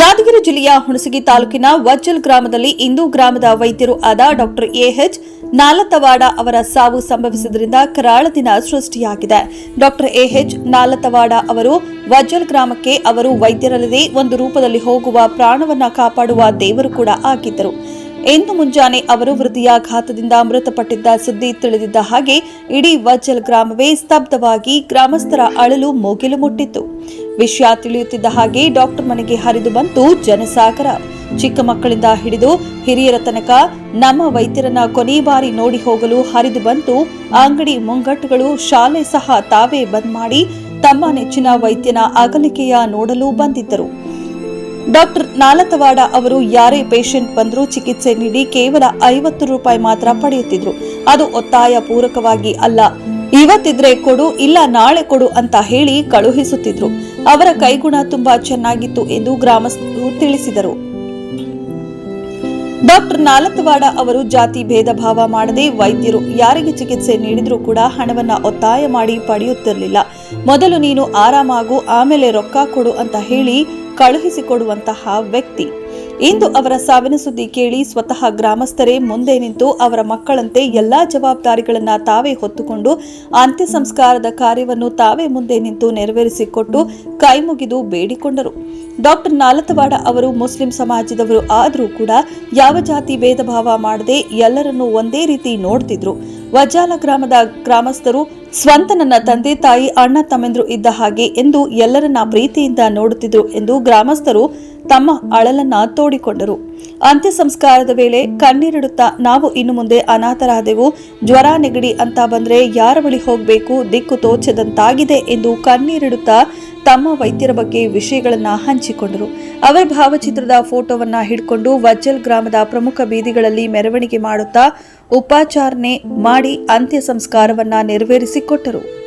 ಯಾದಗಿರಿ ಜಿಲ್ಲೆಯ ಹುಣಸಗಿ ತಾಲೂಕಿನ ವಜ್ಜಲ್ ಗ್ರಾಮದಲ್ಲಿ ಇಂದು ಗ್ರಾಮದ ವೈದ್ಯರು ಆದ ಡಾಕ್ಟರ್ ಎಎಚ್ ನಾಲತವಾಡ ಅವರ ಸಾವು ಸಂಭವಿಸಿದ್ರಿಂದ ಕರಾಳ ದಿನ ಸೃಷ್ಟಿಯಾಗಿದೆ. ಡಾಕ್ಟರ್ ಎಎಚ್ ನಾಲತವಾಡ ಅವರು ವಜ್ಜಲ್ ಗ್ರಾಮಕ್ಕೆ ಅವರು ವೈದ್ಯರಲ್ಲದೆ ಒಂದು ರೂಪದಲ್ಲಿ ಹೋಗುವ ಪ್ರಾಣವನ್ನ ಕಾಪಾಡುವ ದೇವರು ಕೂಡ ಆಗಿದ್ದರು. ಇಂದು ಮುಂಜಾನೆ ಅವರು ಹೃದಯಾಘಾತದಿಂದ ಮೃತಪಟ್ಟಿದ್ದ ಸುದ್ದಿ ತಿಳಿದಿದ್ದ ಹಾಗೆ ಇಡೀ ವಜ್ಜಲ್ ಗ್ರಾಮವೇ ಸ್ತಬ್ಧವಾಗಿ ಗ್ರಾಮಸ್ಥರ ಅಳಲು ಮೋಗಿಲು ಮುಟ್ಟಿತ್ತು. ವಿಷಯ ತಿಳಿಯುತ್ತಿದ್ದ ಹಾಗೆ ಡಾಕ್ಟರ್ ಮನೆಗೆ ಹರಿದು ಬಂತು ಜನಸಾಗರ. ಚಿಕ್ಕ ಮಕ್ಕಳಿಂದ ಹಿಡಿದು ಹಿರಿಯರ ತನಕ ನಮ್ಮ ವೈದ್ಯರನ್ನ ಕೊನೆ ಬಾರಿ ನೋಡಿ ಹೋಗಲು ಹರಿದು ಬಂತು ಅಂಗಡಿ ಮುಂಗಟ್ಟುಗಳು ಶಾಲೆ ಸಹ ತಾವೇ ಬಂದ್ ಮಾಡಿ ತಮ್ಮ ನೆಚ್ಚಿನ ವೈದ್ಯನ ಅಗಲಿಕೆಯ ನೋಡಲು ಬಂದಿದ್ದರು. ಡಾಕ್ಟರ್ ನಾಲತವಾಡ ಅವರು ಯಾರೇ ಪೇಷಂಟ್ ಬಂದರೂ ಚಿಕಿತ್ಸೆ ನೀಡಿ ಕೇವಲ ಐವತ್ತು ರೂಪಾಯಿ ಮಾತ್ರ ಪಡೆಯುತ್ತಿದ್ರು. ಅದು ಒತ್ತಾಯ ಪೂರಕವಾಗಿ ಅಲ್ಲ. ಇವತ್ತಿದ್ರೆ ಕೊಡು, ಇಲ್ಲ ನಾಳೆ ಕೊಡು ಅಂತ ಹೇಳಿ ಕಳುಹಿಸುತ್ತಿದ್ರು. ಅವರ ಕೈಗುಣ ತುಂಬಾ ಚೆನ್ನಾಗಿತ್ತು ಎಂದು ಗ್ರಾಮಸ್ಥರು ತಿಳಿಸಿದರು. ಡಾಕ್ಟರ್ ನಾಲತವಾಡ ಅವರು ಜಾತಿ ಭೇದ ಭಾವ ಮಾಡದೆ ವೈದ್ಯರು ಯಾರಿಗೆ ಚಿಕಿತ್ಸೆ ನೀಡಿದ್ರೂ ಕೂಡ ಹಣವನ್ನ ಒತ್ತಾಯ ಮಾಡಿ ಪಡೆಯುತ್ತಿರಲಿಲ್ಲ. ಮೊದಲು ನೀನು ಆರಾಮಾಗು, ಆಮೇಲೆ ರೊಕ್ಕ ಕೊಡು ಅಂತ ಹೇಳಿ ಕಳುಹಿಸಿಕೊಡುವಂತಹ ವ್ಯಕ್ತಿ. ಇಂದು ಅವರ ಸಾವಿನ ಸುದ್ದಿ ಕೇಳಿ ಸ್ವತಃ ಗ್ರಾಮಸ್ಥರೇ ಮುಂದೆ ನಿಂತು ಅವರ ಮಕ್ಕಳಂತೆ ಎಲ್ಲಾ ಜವಾಬ್ದಾರಿಗಳನ್ನ ತಾವೇ ಹೊತ್ತುಕೊಂಡು ಅಂತ್ಯ ಸಂಸ್ಕಾರದ ಕಾರ್ಯವನ್ನು ತಾವೇ ಮುಂದೆ ನಿಂತು ನೆರವೇರಿಸಿಕೊಟ್ಟು ಕೈಮುಗಿದು ಬೇಡಿಕೊಂಡರು. ಡಾಕ್ಟರ್ ನಾಲತವಾಡ ಅವರು ಮುಸ್ಲಿಂ ಸಮಾಜದವರು ಆದರೂ ಕೂಡ ಯಾವ ಜಾತಿ ಭೇದ ಭಾವ ಮಾಡದೆ ಎಲ್ಲರನ್ನೂ ಒಂದೇ ರೀತಿ ನೋಡ್ತಿದ್ರು. ವಜಾಲ ಗ್ರಾಮದ ಗ್ರಾಮಸ್ಥರು, ಸ್ವಂತ ನನ್ನ ತಂದೆ ತಾಯಿ, ಅಣ್ಣ, ತಮ್ಮೆಂದ್ರು ಇದ್ದ ಹಾಗೆ ಎಂದು ಎಲ್ಲರನ್ನ ಪ್ರೀತಿಯಿಂದ ನೋಡುತ್ತಿದ್ರು ಎಂದು ಗ್ರಾಮಸ್ಥರು ತಮ್ಮ ಅಳಲನ್ನ ತೋಡಿಕೊಂಡರು. ಅಂತ್ಯ ಸಂಸ್ಕಾರದ ವೇಳೆ ಕಣ್ಣೀರಿಡುತ್ತಾ ನಾವು ಇನ್ನು ಮುಂದೆ ಅನಾಥರಾದೆವು. ಜ್ವರ ನೆಗಡಿ ಅಂತ ಬಂದ್ರೆ ಯಾರ ಬಳಿ ಹೋಗಬೇಕು? ದಿಕ್ಕು ತೋಚದಂತಾಗಿದೆ ಎಂದು ಕಣ್ಣೀರಿಡುತ್ತಾ ತಮ್ಮ ವೈದ್ಯರ ಬಗ್ಗೆ ವಿಷಯಗಳನ್ನ ಹಂಚಿಕೊಂಡರು. ಅವರ ಭಾವಚಿತ್ರದ ಫೋಟೋವನ್ನ ಹಿಡ್ಕೊಂಡು ವಜ್ಜಲ್ ಗ್ರಾಮದ ಪ್ರಮುಖ ಬೀದಿಗಳಲ್ಲಿ ಮೆರವಣಿಗೆ ಮಾಡುತ್ತಾ ಉಪಾಚಾರಣೆ ಮಾಡಿ ಅಂತ್ಯ ಸಂಸ್ಕಾರವನ್ನ ನೆರವೇರಿಸಿಕೊಟ್ಟರು.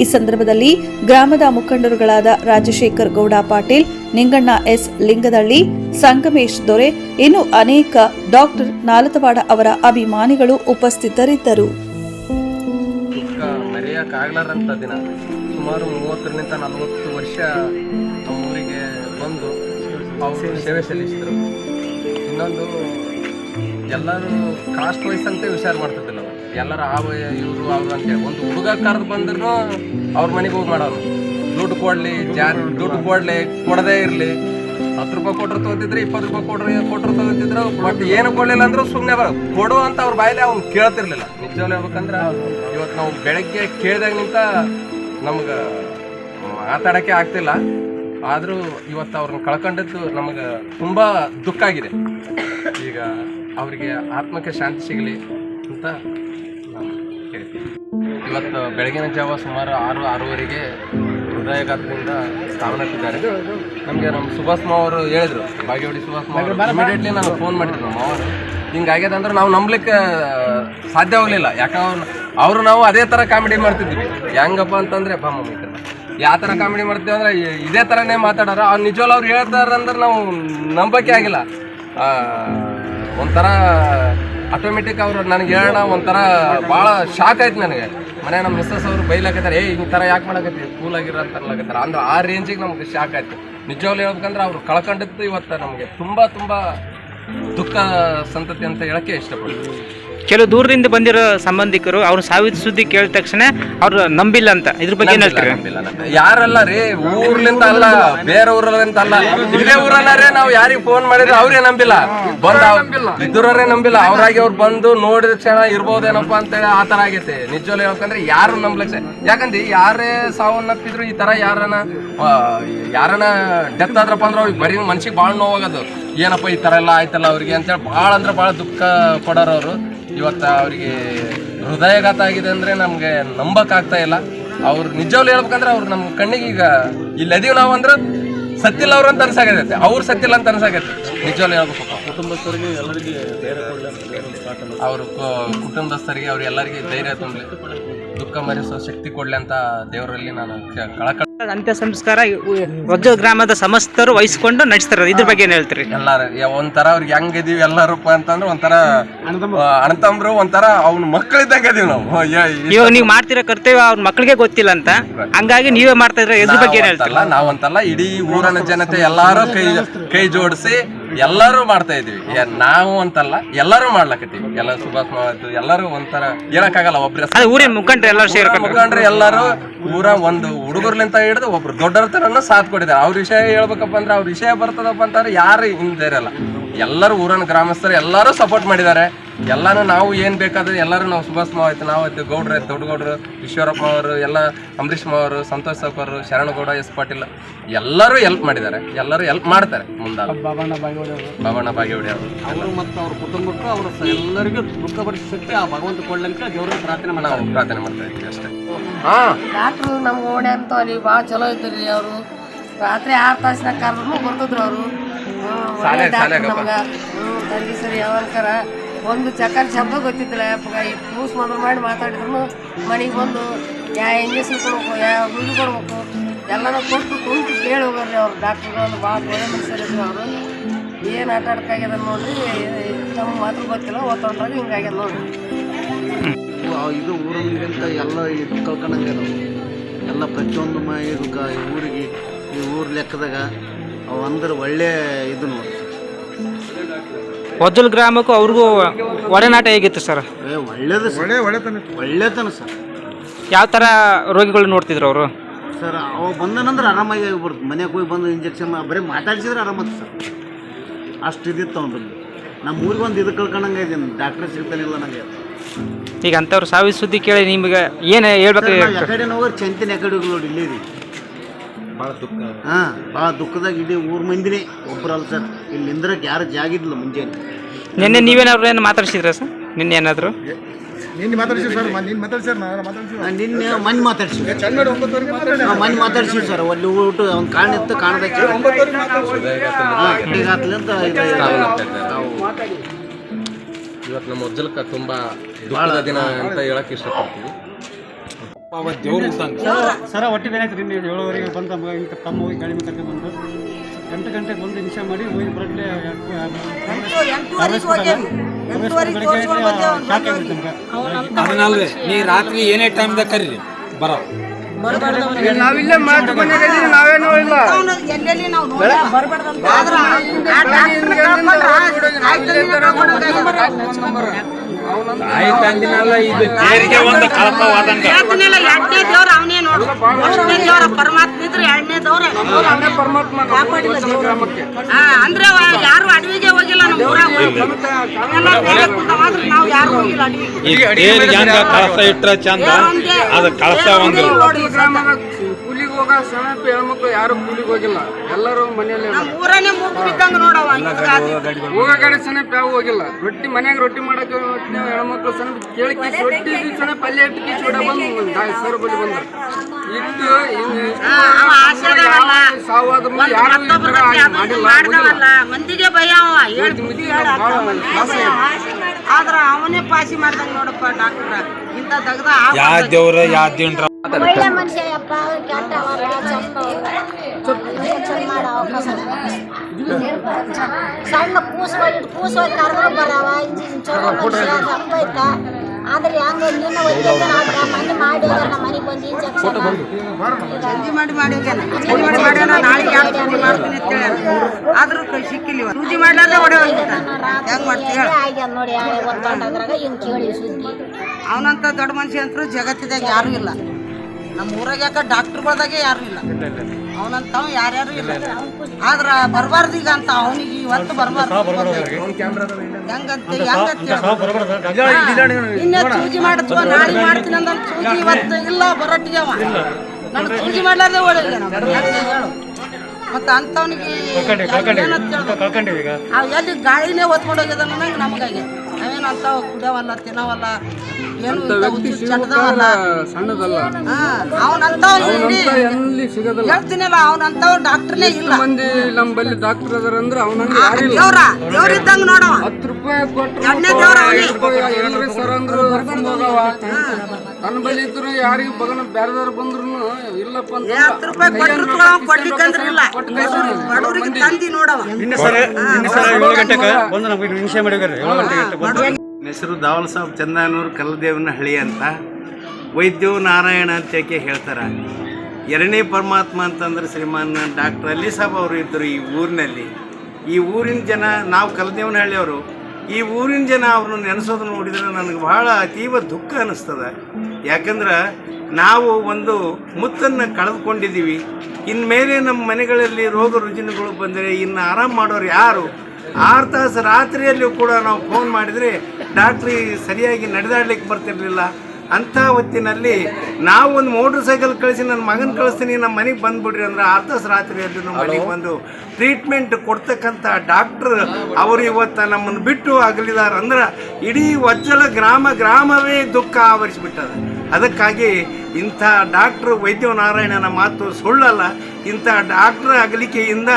ಈ ಸಂದರ್ಭದಲ್ಲಿ ಗ್ರಾಮದ ಮುಖಂಡರುಗಳಾದ ರಾಜಶೇಖರ್ ಗೌಡ ಪಾಟೀಲ್, ನಿಂಗಣ್ಣ ಎಸ್ ಲಿಂಗದಳ್ಳಿ, ಸಂಗಮೇಶ್ ದೊರೆ, ಇನ್ನು ಅನೇಕ ಡಾಕ್ಟರ್ ನಾಲತವಾಡ ಅವರ ಅಭಿಮಾನಿಗಳು ಉಪಸ್ಥಿತರಿದ್ದರು. ದಿನ. ಸುಮಾರು ಮೂವತ್ತರಿಂದ ನಲವತ್ತು ವರ್ಷ ನಮ್ಮ ಊರಿಗೆ ಬಂದು ಅವರು ಸೇವೆ ಸಲ್ಲಿಸಿದರು. ಇನ್ನೊಂದು ಎಲ್ಲರೂ ಕಾಸ್ಟ್ ವೈಸ್ ಅಂತ ವಿಚಾರ ಮಾಡ್ತಿದ್ದಿಲ್ಲ. ಎಲ್ಲರ ಆವ ಇವರು ಅವ್ರು ಅಂತೇಳಿ ಒಂದು ಹುಡುಗ ಕರೆದು ಬಂದ್ರು ಅವ್ರ ಮನೆಗೆ ಹೋಗಿ ಮಾಡೋರು. ದುಡ್ಡು ಕೊಡಲಿ ಜಾ ದುಡ್ಡು ಕೊಡಲಿ, ಕೊಡದೇ ಇರಲಿ. ಹತ್ತು ರೂಪಾಯಿ ಕೊಟ್ರು ತಗೋತಿದ್ರೆ, ಇಪ್ಪತ್ತು ರೂಪಾಯಿ ಕೊಡ್ರಿ, ಕೊಟ್ರು ತೊಗೊತಿದ್ರು, ಬಟ್ ಏನು ಕೊಡಲಿಲ್ಲ ಅಂದ್ರೆ ಸುಮ್ಮನೆ ಬರ ಕೊಡು ಅಂತ ಅವ್ರ ಬಾಯಲ್ಲಿ ಅವ್ನು ಕೇಳ್ತಿರ್ಲಿಲ್ಲ. ನಿಜವಾಗ್ಲೂ ಹೇಳ್ಬೇಕಂದ್ರೆ ಇವತ್ತು ನಾವು ಬೆಳಗ್ಗೆ ಕೇಳಿದಾಗಿನಿಂದ ನಮ್ಗೆ ಮಾತಾಡೋಕ್ಕೆ ಆಗ್ತಿಲ್ಲ. ಆದರೂ ಇವತ್ತು ಅವ್ರನ್ನ ಕಳ್ಕೊಂಡಿದ್ದು ನಮಗೆ ತುಂಬ ದುಃಖ ಆಗಿದೆ. ಈಗ ಅವರಿಗೆ ಆತ್ಮಕ್ಕೆ ಶಾಂತಿ ಸಿಗಲಿ ಅಂತ ಇವತ್ತು ಬೆಳಗಿನ ಜಾವ ಸುಮಾರು ಆರು, ಆರೂವರೆಗೆ ಹೃದಯಘಾತದಿಂದ ಸಾವನ್ನಪ್ಪಿದ್ದಾರೆ ನಮಗೆ ನಮ್ಮ ಸುಭಾಷ್ ಅವರು ಹೇಳಿದ್ರು, ಬಾಗೇವಾಡಿ ಸುಭಾಷ್ ಮಾವ ಇಮಿಡಿಯೇಟ್ಲಿ ನಾನು ಫೋನ್ ಮಾಡಿದ್ರು ನಮ್ಮ ಮಾವರು ಹಿಂಗಾಗ್ಯದ ಅಂದ್ರೆ ನಾವು ನಂಬಲಿಕ್ಕೆ ಸಾಧ್ಯವಾಗಲಿಲ್ಲ ಯಾಕಂದ್ರೆ ಅವರು ನಾವು ಅದೇ ಥರ ಕಾಮಿಡಿ ಮಾಡ್ತಿದ್ವಿ. ಹೆಂಗಪ್ಪ ಅಂತಂದರೆ ಅಪ್ಪ ಮಮ್ಮಿ ಯಾವ ಥರ ಕಾಮಿಡಿ ಮಾಡ್ತೀವಿ ಅಂದ್ರೆ ಇದೇ ಥರನೇ ಮಾತಾಡೋರು. ಅವ್ರು ನಿಜವಲ್ಲ ಅವ್ರು ಹೇಳ್ತಾರಂದ್ರೆ ನಾವು ನಂಬಕ್ಕೆ ಆಗಿಲ್ಲ. ಒಂಥರ ಆಟೋಮೆಟಿಕ್ ಅವರು ನನಗೆ ಹೇಳೋಣ, ಒಂಥರ ಭಾಳ ಶಾಕ್ ಆಯ್ತು ನನಗೆ. ಮನೆ ನಮ್ಮ ಮಿಸ್ಸಸ್ ಅವರು ಬೈಲಾಕತ್ತಾರೆ ಏ ಈ ಥರ ಯಾಕೆ ಮಾಡಕತ್ತಿ? ಕೂಲ್ ಆಗಿರ ಅಂತ ಅನ್ಲಾಕತ್ತಾರೆ ಅಂದ್ರೆ ಆ ರೇಂಜಿಗೆ ನಮ್ಗೆ ಶಾಕ್ ಆಯ್ತು. ನಿಜವಾಗ್ಲೂ ಹೇಳ್ಬೇಕಂದ್ರೆ ಅವ್ರು ಕಳ್ಕೊಂಡಿದ್ದು ಇವತ್ತು ನಮಗೆ ತುಂಬ ತುಂಬ ದುಃಖ ಸಂತತಿ ಅಂತ ಹೇಳಕ್ಕೆ ಇಷ್ಟಪಡ್ತೀನಿ. ಕೆಲವು ದೂರದಿಂದ ಬಂದಿರೋ ಸಂಬಂಧಿಕರು ಅವ್ರ ಸಾವಿನ ಸುದ್ದಿ ಕೇಳಿದ ತಕ್ಷಣ ಅವ್ರು ನಂಬಿಲ್ಲ ಅಂತ. ಇದ್ರ ಬಗ್ಗೆ ಏನ್ ಹೇಳ್ತೀರಿ? ಯಾರಲ್ಲ ರೀ? ಊರ್ಲಿಂದ ಅಲ್ಲ ಬೇರೆ ಊರಲ್ಲಿಂದ ಅಲ್ಲ ಇದೇ ಊರಲ್ಲರೇ ನಾವು ಯಾರಿಗೆ ಫೋನ್ ಮಾಡಿದ್ರೆ ಅವ್ರೇ ನಂಬಿಲ್ಲ. ಬಂದ ಇದ್ದರೇ ನಂಬಿಲ್ಲ. ಅವ್ರಾಗಿ ಅವ್ರು ಬಂದು ನೋಡಿದ ಕ್ಷಣ ಇರ್ಬೋದೇನಪ್ಪ ಅಂತೇಳಿ ಆ ತರ ಆಗೈತೆ. ನಿಜವಲ್ಲ ಹೇಳ್ಬೇಕಂದ್ರೆ ಯಾರು ನಂಬ್ಲಕ್ಷ ಯಾಕಂದ್ರೆ ಯಾರೇ ಸಾವನ್ನಪ್ಪಿದ್ರು ಈ ತರ ಯಾರನ ಯಾರನ್ನ ಯಾರನ ಡೆತ್ ಆದ್ರಪ್ಪ ಅಂದ್ರೆ ಅವ್ರಿಗೆ ಬರೀ ಮನ್ಸಿಗೆ ಭಾಳ ನೋವಾಗದು. ಏನಪ್ಪ ಈ ತರ ಎಲ್ಲ ಆಯ್ತಲ್ಲ ಅವ್ರಿಗೆ ಅಂತೇಳಿ ಭಾಳ ಅಂದ್ರೆ ಭಾಳ ದುಃಖ ಕೊಡೋರು ಅವರು. ಇವತ್ತು ಅವರಿಗೆ ಹೃದಯಘಾತ ಆಗಿದೆ ಅಂದ್ರೆ ನಮಗೆ ನಂಬಕ್ ಆಗ್ತಾ ಇಲ್ಲ. ಅವ್ರು ನಿಜವಾಗ್ಲೂ ಹೇಳ್ಬೇಕಂದ್ರೆ ಅವ್ರು ನಮ್ಮ ಕಣ್ಣಿಗೆ ಈಗ ಇಲ್ಲಿ ಅದೀವಿ ನಾವು ಅಂದ್ರೆ ಸತ್ತಿಲ್ಲ ಅವ್ರು ಅಂತ ಅನ್ಸಾಗೈತೆ. ಅವ್ರು ಸತ್ತಿಲ್ಲ ಅಂತ ಅನ್ಸಾಗೈತೆ. ನಿಜವಾಗ್ಲೂ ಹೇಳ್ಬೇಕು ಕುಟುಂಬಸ್ಥರಿಗೆ ಎಲ್ಲರಿಗೆ ಅವ್ರ ಕುಟುಂಬಸ್ಥರಿಗೆ ಅವ್ರು ಎಲ್ಲರಿಗೆ ಧೈರ್ಯ ತುಂಬಲಿ. ದುಃಖ ಮರೆಸೋ ಶಕ್ತಿ ಕೊಡ್ಲಿ ಅಂತ ದೇವರಲ್ಲಿ ನಾನು ಕಳಕ ಕಳಕಳಿ ಅಂತ್ಯ ಸಂಸ್ಕಾರ ವಜ್ರ ಗ್ರಾಮದ ಸಮಸ್ತರು ವಹಿಸಿಕೊಂಡು ನಡೆಸ್ತಾರೆ ಇದ್ರ ಬಗ್ಗೆ ಏನ್ ಹೇಳ್ತೀರಿ? ಎಲ್ಲಾರು ಒಂಥರ ಅವ್ರಿಗೆ ಹೆಂಗ್ ಇದೀವಿ ಎಲ್ಲಾರಪ್ಪ ಅಂತಂದ್ರೆ ಒಂಥರ ಅಣತಂಬ್ರು ಅಣ್ಣತಮ್ರು ಒಂಥರ ಅವ್ನ ಮಕ್ಕಳಿದ್ದಂಗೆ ಇದೀವಿ ನಾವು. ಇವಾಗ ನೀವು ಮಾಡ್ತಿರೋ ಕರ್ತವ್ಯ ಅವ್ರ ಮಕ್ಕಳಿಗೆ ಗೊತ್ತಿಲ್ಲ ಅಂತ. ಹಂಗಾಗಿ ನೀವೇ ಮಾಡ್ತಾ ಇದ್ರೆ ಇದ್ರ ಬಗ್ಗೆ ಹೇಳ್ತಾರಲ್ಲ ಹೇಳ್ತೀರಿ? ನಾವಂತಲ್ಲ ಇಡೀ ಊರನ ಜನತೆ ಎಲ್ಲಾರು ಕೈ ಕೈ ಜೋಡಿಸಿ ಎಲ್ಲರೂ ಮಾಡ್ತಾ ಇದೀವಿ. ನಾವು ಅಂತಲ್ಲ ಎಲ್ಲರೂ ಮಾಡ್ಲಕತ್ತೀವಿ. ಎಲ್ಲ ಸುಭಾಷ್ ಎಲ್ಲಾರು ಎಲ್ಲರೂ ಒಂಥರ ಹೇಳಕ್ಕಾಗಲ್ಲ ಒಬ್ರ. ಊರಿನ ಮುಖಂಡ್ರೆ ಎಲ್ಲರೂ ಸೇರ್ಕೊಂಡು ಎಲ್ಲಾರು ಎಲ್ಲರೂ ಊರ ಒಂದು ಹುಡುಗರ್ಲಿಂತ ಹಿಡಿದು ಒಬ್ರು ದೊಡ್ಡರ ತನಕ ಸಾಥ್ ಕೊಟ್ಟಿದ್ದಾರೆ. ಅವ್ರ ವಿಷಯ ಹೇಳ್ಬೇಕಪ್ಪ ಅಂದ್ರೆ ಅವ್ರ ವಿಷಯ ಬರ್ತದಪ್ಪ ಅಂತಾರೆ, ಯಾರು ಹಿಂದೆ ಇರಲ್ಲ. ಎಲ್ಲರೂ ಊರನ ಗ್ರಾಮಸ್ಥರು ಎಲ್ಲರೂ ಸಪೋರ್ಟ್ ಮಾಡಿದ್ದಾರೆ. ಎಲ್ಲಾನು ನಾವು ಏನ್ ಬೇಕಾದ್ರೆ ಎಲ್ಲರೂ ನಾವು ಸುಭಾಷ್ ಆಯ್ತು ನಾವು ಆಯ್ತು ಗೌಡ್ರ ದೊಡ್ಡ ಗೌಡ್ರು ಈಶ್ವರಪ್ಪ ಅವರು ಎಲ್ಲ ಅಂಬರೀಷ್ ಮಾವರು ಸಂತೋಷ್ ಅವರು ಶರಣಗೌಡ ಎಸ್ ಪಾಟೀಲ್ ಎಲ್ಲರೂ ಹೆಲ್ಪ್ ಮಾಡಿದ್ದಾರೆ. ಎಲ್ಲರೂ ಹೆಲ್ಪ್ ಮಾಡ್ತಾರೆ ಮುಂದಾದ. ಬಾಬಣ್ಣ ಬಾಗೇವಾಡಿ ಅವರು. ಬಾಬಣ್ಣ ಬಾಗೇವಾಡಿ ಅವರು. ಅವರು ಮತ್ತು ಅವ್ರ ಕುಟುಂಬಕ್ಕೂ ಅವರು ಎಲ್ಲರಿಗೂ ದುಃಖ ಪರಿಸ್ಥಿತಿ ಶಕ್ತಿ ಆ ಭಗವಂತ ಕೊಡ್ಲಂತ ಅಂತ ಪ್ರಾರ್ಥನೆ ಮಾಡಿ ನಾವು ಪ್ರಾರ್ಥನೆ ಮಾಡ್ತಾ ಇದ್ದೀವಿ ಅಷ್ಟೇ. ಹಾ. ಡಾಕ್ಟ್ರು ನಮ್ಗೆ ಓಡಿ ಅಂತ ಅಲ್ಲಿ ಭಾಳ ಚಲೋ ಐತ್ರಿ ಅವರು. ರಾತ್ರಿ ಆರು ತಾಸಿನ ಕರೆದ್ರು ಬರ್ತಿದ್ರು ಅವರು. ಶಾಲೆಗಪ್ಪ. ನಮ್ಗೆ. ಸರಿ ಒಂದು ಚಕ್ಕರ್ ಶಬ್ದ ಗೊತ್ತಿದ್ದಿಲ್ಲ ಯಪ್ಪಗ ಈ ಪೂಸ್ ಮೊದಲು ಮಾಡಿ ಮಾತಾಡಿದ್ರು ಮನೆಗೆ ಬಂದು ಯಾವ ಇಂಜೆಕ್ಷನ್ ಕೊಡ್ಬೇಕು ಯಾವ ಗುಳಿಗೆ ಕೊಡ್ಬೇಕು ಎಲ್ಲನೂ ಕೊಟ್ಟು ಕುಂತು ಕೇಳಿ ಹೋಗ್ರಿ ಅವ್ರು ಡಾಕ್ಟ್ರುಗಳು ಭಾಳ ಒಳ್ಳೆ ಮನುಷ್ಯರಿದ್ರು ಅವರು. ಏನು ಆಟ ಆಡ್ಕಾಗ್ಯದ ನೋಡ್ರಿ ನಮ್ಮ ಮಾತ್ರ ಗೊತ್ತಿಲ್ಲ ಓದ್ಕೊಂಡ್ರಾಗ ಹಿಂಗಾಗ್ಯದ ನೋಡ್ರಿ. ಇದು ಊರಿಗಿಂತ ಎಲ್ಲ ಇದು ಕಳ್ಕೊಂಡಂಗೆ ಎಲ್ಲ ಪ್ರತಿಯೊಂದು ಮ ಇದು ಕ ಊರಿಗೆ ಈ ಊರ ಲೆಕ್ಕದಾಗ ಅವು ಅಂದ್ರೆ ಒಳ್ಳೆ ಇದು ನೋಡಿ ವಜ್ಜಲ್ ಗ್ರಾಮಕ್ಕೂ ಅವ್ರಿಗೂ ಒಡನಾಟ ಹೇಗಿತ್ತು ಸರ್? ಏ ಒಳ್ಳೇದು ಒಳ್ಳೆ ಒಳ್ಳೆತನ ಒಳ್ಳೆತನ ಸರ್. ಯಾವ ಥರ ರೋಗಿಗಳು ನೋಡ್ತಿದ್ರು ಅವರು? ಸರ್ ಅವ ಬಂದನಂದ್ರೆ ಆರಾಮಾಗಿ ಬರುತ್ತೆ. ಮನೆಗೆ ಹೋಗಿ ಬಂದು ಇಂಜೆಕ್ಷನ್ ಬರೀ ಮಾತಾಡ್ಸಿದ್ರೆ ಆರಾಮತ್ತು ಸರ್. ಅಷ್ಟು ಇದಿತ್ತು ಅವ್ನ ನಮ್ಮ ಊರಿಗೆ ಒಂದು ಇದು ಕಳ್ಕೊಂಡಂಗೆ ಇದೀನಿ. ಡಾಕ್ಟ್ರ್ ಸಿಗ್ತಾನಿಲ್ಲ ನನಗೆ ಈಗ ಅಂಥವ್ರು ಸಾವಿನ ಸುದ್ದಿ ಕೇಳಿ ನಿಮಗೆ ಏನು ಹೇಳ್ಬೇಕು ಸರ್, ನಾವ್ ಯಾಕಡೆ ಚಂತಿನ ಯಾಕಡೆ ಹೋಗಿ ನೋಡಿ ಇಲ್ಲಿ ರೀ ಭಾಳ ದುಃಖ. ಹಾಂ ಭಾಳ ದುಃಖದಾಗ ಇಡೀ ಊರ್ ಮಂದಿನೇ ಒಬ್ಬರಲ್ಲ ಸರ್. ಇಲ್ಲಿ ನಿಂದ್ರಕ್ಕೆ ಯಾರು ಜಾಗಿದ್ಲು ಮುಂಜಾನೆ. ನಿನ್ನೆ ನೀವೇನಾದ್ರು ಏನು ಮಾತಾಡ್ಸಿದ್ರ ಸರ್? ನಿನ್ನೆ ಏನಾದ್ರು? ನಿನ್ನೆ ಮಾತಾಡ್ಸಿ ಸರ್ ನಿನ್ನ ಮಾತಾಡ್ಸಿ ಮನೆ ಮಾತಾಡ್ಸಿ ಚಂದ ಮಾಡಿ ಒಂಬತ್ತುವರೆಗೆ ಮಾತಾಡಿ ಮನೆ ಮಾತಾಡ್ಸಿ ಸರ್. ಅಲ್ಲಿ ಊಟ ಒಂದು ಕಾರಣ ಇತ್ತು ಕಾಣದ ಒಂಬತ್ತುವರೆಗೆ ಮಾತಾಡ್ಸಿ. ಇವತ್ತು ನಮ್ಮ ಉಜ್ಜಲಕ್ಕ ತುಂಬಾ ಭಾಳ ದಿನ ಅಂತ ಹೇಳಕ್ ಇಷ್ಟಪಡ್ತೀವಿ ಸರ ಹೊಟ್ಟೆ ಬೇರೆ ಆಯ್ತು ನಿನ್ನೆ ಏಳುವರೆಗೆ ಬಂದ ಇಂಥ ತಮ್ಮ ಹೋಗಿ ಗಾಡಿ ಮೇಲೆ ಕರ್ಕೊಂಡು ಬಂದು. ಗಂಟೆ ಗಂಟೆಗೆ ಬಂದು ನಿಮಿಷ ಮಾಡಿ ಹೋಗಿ ಬರಟ್ಲೆ ನೀ ರಾತ್ರಿ ಏನೇ ಟೈಮ್ದಾಗ ಕರೀರಿ. ಬರೋ. ಹೇಳ್ತೀನಿಲ್ಲ ಎರಡನೇ ದೇವ್ರ ಅವನೇ ನೋಡು. ಫಸ್ಟ್ನೇ ದೇವ್ರ ಪರಮಾತ್ಮ ಇದ್ರೆ ಎರಡನೇ ದೇವ್ರ. ಕಾಪಾಡಿಲ್ಲ ದೇವ್ರು. ಹಾ, ಅಂದ್ರೆ ಯಾರು ಅಡವಿಗೆ ಹೋಗಿಲ್ಲ ನಮ್ಮ ಊರಾಗ? ನಾವು ಯಾರು ಹೋಗಿಲ್ಲ ಅಡವಿಗೆ. ಕಳಸ ಇಟ್ರ ಚಂದ. ಅದು ಕಳಸ ಒಂದು. ಸಮೇತ ಹೆಣ್ಮಕ್ಳು ಯಾರು ಕೂಲಿಗೆ ಹೋಗಿಲ್ಲ. ಎಲ್ಲರೂ ಮನೆಯಲ್ಲಿ ನಮ್ಮ ಊರನೇ ಮೂಗ್ ಬಿದ್ದಂಗ ನೋಡವ. ಹೋಗ ಗಾಡಿ ಸನೇಪ ಯಾವ ಹೋಗಿಲ್ಲ. ರೊಟ್ಟಿ ಮನ್ಯಾಗ ರೊಟ್ಟಿ ಮಾಡಕ್ಕೆ ಹೆಣ್ಮಕ್ಳು ಸಣ್ಣ ಕೇಳಿ ಕಿಸಿ ರೊಟ್ಟಿ ಸಣ್ಣ ಪಲ್ಯ ಇಟ್ಟು ಕಿಸಿ ಬಿಡ ಬಂದು ಸರ್ ಬಳಿ ಬಂದ. ಇಟ್ಟು ಅದನ್ನ ಮಾಡಿಲ್ಲ ಮಂದಿಗೆ ಭಯ ಅವ ಬುದ್ಧಿ ಹೇಳ ಆದ್ರ ಅವನೇ ಪಾಸಿ ಮಾಡ್ದಂಗ ನೋಡಪ್ಪ ಡಾಕ್ಟರ್. ಇಂತ ತೆಗ್ದ ಯಾ ದೇವ್ರ ಯಾ ದೇವ್ರ ಮಾಡೋ ಅವಕಾಶ ಸಣ್ಣ ಕೂಸು ಇಟ್ಟು ಕೂಸು ಹೋಗಿ ಕರೆದ್ರು ಬರವ ಚಲೋ ಮನುಷ್ಯ ಆದ್ರೆ ಹಂಗ ನಿನ್ನ ಒಯ್ದಿದ್ದ ಮನೆ ಮಾಡಿ ನಮ್ಮ ಮನೆಗೆ ಬಂದು ಇಂಜೆಕ್ಷನ್ ಮಾಡಿ ಮಾಡಿ ಮಾಡಿ ಯಾರು ಮಾಡ್ತೀನಿ ಅಂತ ಹೇಳ್ಯಾನ ಆದ್ರೂ ಕೈ ಸಿಕ್ಕಿಲ್ಲ. ಸೂಜಿ ಮಾಡ್ಲಾರ್ದೆ ಹೆಂಗ್ ಮಾಡ್ತೀಯ ನೋಡಿ ಹಿಂಗೆ ಕೇಳಿ ಸುದ್ದಿ. ಅವನಂತ ದೊಡ್ಡ ಮನುಷ್ಯ ಅಂತೂ ಜಗತ್ತಿದಾಗ ಯಾರು ಇಲ್ಲ. ನಮ್ಮ ಊರಾಗ ಯಾಕ ಡಾಕ್ಟರ್ಗಳದಾಗೆ ಯಾರು ಇಲ್ಲ. ಅವನಂತವ್ ಯಾರ್ಯಾರು ಇಲ್ಲ. ಆದ್ರ ಬರಬಾರ್ದು ಈಗ ಅಂತ ಅವನಿಗೆ ಇವತ್ತು ಬರಬಾರ್ದು. ಹೆಂಗಂತ ಹೆಂಗಂತ ಇನ್ನೇ ಸೂಜಿ ಮಾಡತ್ವ ನಾಳೆ ಮಾಡ್ತೀನಿ ಅಂದ ಸೂಜಿ ಇವತ್ತು ಇಲ್ಲ ಬರೋಟ್ಟಿಗೆ ಅವ. ನನಗೆ ಸೂಜಿ ಮಾಡ್ಲಾರ್ದೆ ಒಳ್ಳೆ ಹೇಳು? ಮತ್ತೆ ಅಂತವನಿಗೆ ಎಲ್ಲಿ ಗಾಳಿನೇ ಒತ್ಕೊಂಡು ಹೋಗ್ಯದ ಅನ್ನಂಗೆ ನಮಗಾಗೆ. ಕುಡಿಯವಲ್ಲ ತಿನ್ನವಲ್ಲ ಏನು ಚಟದವಲ್ಲ ಸಣ್ಣದಲ್ಲ. ಹೇಳ್ತೀನಲ್ಲ ಡಾಕ್ಟ್ರನೇ ಇಲ್ಲ. ಮಂದಿ ನಮ್ಮಲ್ಲಿ ಡಾಕ್ಟರ್ ಅದಾರ ಅಂದ್ರೆ ಅವನಂಗೆ ನೋಡ ದೇವ್ರ ದೇವ್ರ ಇದ್ದಂಗ ನೋಡವ ಹತ್ತು ರೂಪಾಯಿ ದೇವ್ರ ಎಲ್ರಿ ಸರ್ ಅಂದ್ರು ಕರ್ಕೊಂಡ್ ಹೋಗವ ನನ್ನ ಬಳಿ ಇದ್ರು ಯಾರಿಗೆ ಬಗನ ಬೇರೆದವ್ರು ಬಂದ್ರು ಇಲ್ಲಪ್ಪ ಹತ್ತು ರೂಪಾಯಿ ಕೊಟ್ಟರು ಕೊಡ್ಲಿಕ್ಕಂದ್ರೆ ಇಲ್ಲ. ಬಡವರಿಗೆ ತಂದಿ ನೋಡವ. ನಿನ್ನೆ ಸರ್ ನಿನ್ನೆ ಸರ್ ಏಳು ಗಂಟೆಗೆ ಬಂದು ನಮಗೆ ಏಳು ಗಂಟೆಗೆ ಹೆಸರು ದಾವಲ್ ಸಾಬ್ ಚಂದಾನೂರು ಕಲ್ಲದೇವನ ಹಳ್ಳಿ ಅಂತ. ವೈದ್ಯವು ನಾರಾಯಣ ಅಂತ ಯಾಕೆ ಹೇಳ್ತಾರೆ? ಎರಡನೇ ಪರಮಾತ್ಮ ಅಂತಂದ್ರೆ ಶ್ರೀಮಾನ್ ಡಾಕ್ಟರ್ ಅಲಿ ಸಾಬ್ ಅವರು ಇದ್ದರು ಈ ಊರಿನಲ್ಲಿ. ಈ ಊರಿನ ಜನ, ನಾವು ಕಲ್ಲದೇವನಹಳ್ಳಿಯವರು ಈ ಊರಿನ ಜನ ಅವ್ರನ್ನ ನೆನೆಸೋದು ನೋಡಿದ್ರೆ ನನಗೆ ಬಹಳ ಅತೀವ ದುಃಖ ಅನ್ನಿಸ್ತದೆ ಯಾಕಂದ್ರೆ ನಾವು ಒಂದು ಮುತ್ತನ್ನು ಕಳೆದುಕೊಂಡಿದ್ದೀವಿ. ಇನ್ಮೇಲೆ ನಮ್ಮ ಮನೆಗಳಲ್ಲಿ ರೋಗ ರುಜಿನಗಳು ಬಂದರೆ ಇನ್ನು ಆರಾಮ ಮಾಡೋರು ಯಾರು? ಆರು ತಾಸು ರಾತ್ರಿಯಲ್ಲೂ ಕೂಡ ನಾವು ಫೋನ್ ಮಾಡಿದರೆ ಡಾಕ್ಟ್ರಿ ಸರಿಯಾಗಿ ನಡೆದಾಡ್ಲಿಕ್ಕೆ ಬರ್ತಿರ್ಲಿಲ್ಲ. ಅಂಥ ಹೊತ್ತಿನಲ್ಲಿ ನಾವು ಒಂದು ಮೋಟ್ರ್ ಸೈಕಲ್ ಕಳಿಸಿ ನನ್ನ ಮಗನ ಕಳಿಸ್ತೀನಿ ನಮ್ಮ ಮನೆಗೆ ಬಂದ್ಬಿಡ್ರಿ ಅಂದ್ರೆ ಅರ್ಧ ರಾತ್ರಿಯಲ್ಲಿ ನಮ್ಮ ಮನೆಗೆ ಬಂದು ಟ್ರೀಟ್ಮೆಂಟ್ ಕೊಡ್ತಕ್ಕಂಥ ಡಾಕ್ಟರ್ ಅವರು ಇವತ್ತು ನಮ್ಮನ್ನು ಬಿಟ್ಟು ಅಗಲಿದಾರ ಅಂದ್ರೆ ಇಡೀ ವಜ್ಜಲ ಗ್ರಾಮ ಗ್ರಾಮವೇ ದುಃಖ ಆವರಿಸಿಬಿಟ್ಟದ. ಅದಕ್ಕಾಗಿ ಇಂಥ ಡಾಕ್ಟರ್ ವೈದ್ಯ ನಾರಾಯಣನ ಮಾತು ಸುಳ್ಳಲ್ಲ. ಇಂಥ ಡಾಕ್ಟ್ರ್ ಅಗಲಿಕೆಯಿಂದ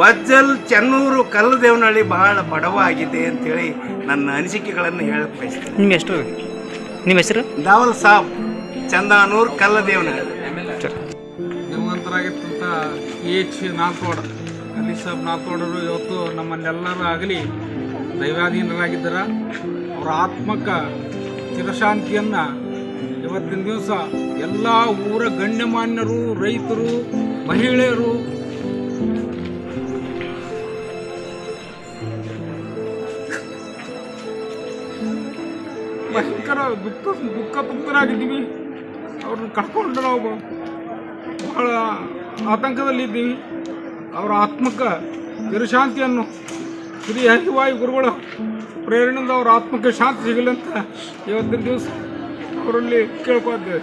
ವಜ್ಜಲ್ ಚೆನ್ನೂರು ಕಲ್ಲದೇವನಹಳ್ಳಿ ಬಹಳ ಬಡವಾಗಿದೆ ಅಂತೇಳಿ ನನ್ನ ಅನಿಸಿಕೆಗಳನ್ನು ಹೇಳಕ್ ಬಯಸ್ತೀನಿ. ನಿಮ್ಗೆ ಎಷ್ಟು? ನಿಮ್ಮ ಹೆಸರು? ದಾವಲ್ ಸಾಬ್ ಚಂದಾನೂರ್ ಕಲ್ಲದೇವನ ನಿಮ್ಮಂತರಾಗಿರ್ತಂಥ ಎ ಎಚ್ ನಾಲ್ಕೋಡ ಅಲಿ ಸಾಬ್ ನಾಲ್ಕೋಡರು ಇವತ್ತು ನಮ್ಮನ್ನೆಲ್ಲರೂ ಆಗಲಿ ದೈವಾಧೀನರಾಗಿದ್ದರ. ಅವರ ಆತ್ಮಕ ಚಿರಶಾಂತಿಯನ್ನು ಇವತ್ತಿನ ದಿವಸ ಎಲ್ಲ ಊರ ಗಣ್ಯಮಾನ್ಯರು ರೈತರು ಮಹಿಳೆಯರು ಭಯಂಕರ ದುಃಖ ದುಃಖ ತುಪ್ತರಾಗಿದ್ದೀವಿ ಅವ್ರನ್ನ ಕಳ್ಕೊಂಡು ನಾವು. ಬಹಳ ಆತಂಕದಲ್ಲಿದ್ದೀವಿ. ಅವರ ಆತ್ಮಕ್ಕೆ ಚಿರಶಾಂತಿಯನ್ನು ಶ್ರೀ ಹರಿವಾಯು ಗುರುಗಳ ಪ್ರೇರಣೆಯಿಂದ ಅವರ ಆತ್ಮಕ್ಕೆ ಶಾಂತಿ ಸಿಗಲಿ ಅಂತ ಇವತ್ತಿನ ದಿವಸ ಅವರಲ್ಲಿ ಕೇಳ್ಕೊಳ್ತೇವೆ.